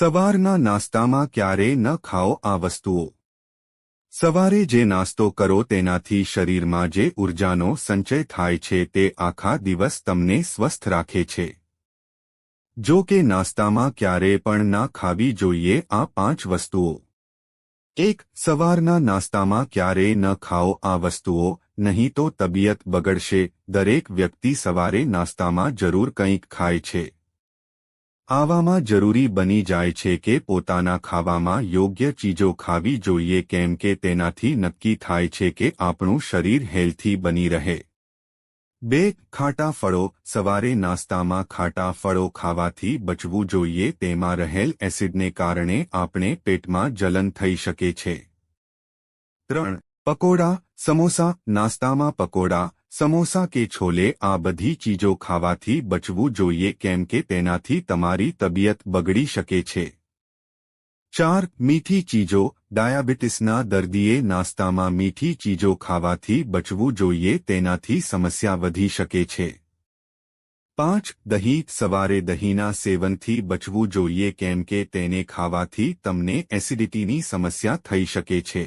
સવારના નાસ્તામાં ક્યારે ન ખાઓ આ વસ્તુઓ. સવારે જે નાસ્તો કરો તેનાથી શરીરમાં જે ઊર્જાનો સંચય થાય છે તે આખા દિવસ તમને સ્વસ્થ રાખે છે. જો કે નાસ્તામાં ક્યારે પણ ના ખાવી જોઈએ આ પાંચ વસ્તુઓ. એક, સવારના નાસ્તામાં ક્યારેય ન ખાઓ આ વસ્તુઓ, નહીં તો તબિયત બગડશે, દરેક વ્યક્તિ સવારે નાસ્તામાં જરૂર કંઈક ખાય છે. આવામાં જરૂરી બની જાય છે કે પોતાના ખાવામાં યોગ્ય ચીજો ખાવી જોઈએ કેમ કે તેનાથી નક્કી થાય છે કે આપણું શરીર હેલ્થી બની રહે. બે, ખાટા ફળો. સવારે નાસ્તામાં ખાટા ફળો ખાવાથી બચવું જોઈએ. તેમાં રહેલ એસિડને કારણે આપણે પેટમાં જલન થઈ શકે છે. ત્રણ, પકોડા. સમોસા. નાસ્તામાં પકોડા. સમોસા કે છોલે આ બધી ચીજો ખાવાથી બચવું જોઈએ કેમ કે તેનાથી તમારી તબિયત બગડી શકે છે ચાર મીઠી ચીજો ડાયાબિટીસના દર્દીએ નાસ્તામાં મીઠી ચીજો ખાવાથી બચવું જોઈએ તેનાથી સમસ્યા વધી શકે છે પાંચ દહીં સવારે દહીંના સેવનથી બચવું જોઈએ કેમ કે તેને ખાવાથી તમને એસિડિટીની સમસ્યા થઈ શકે છે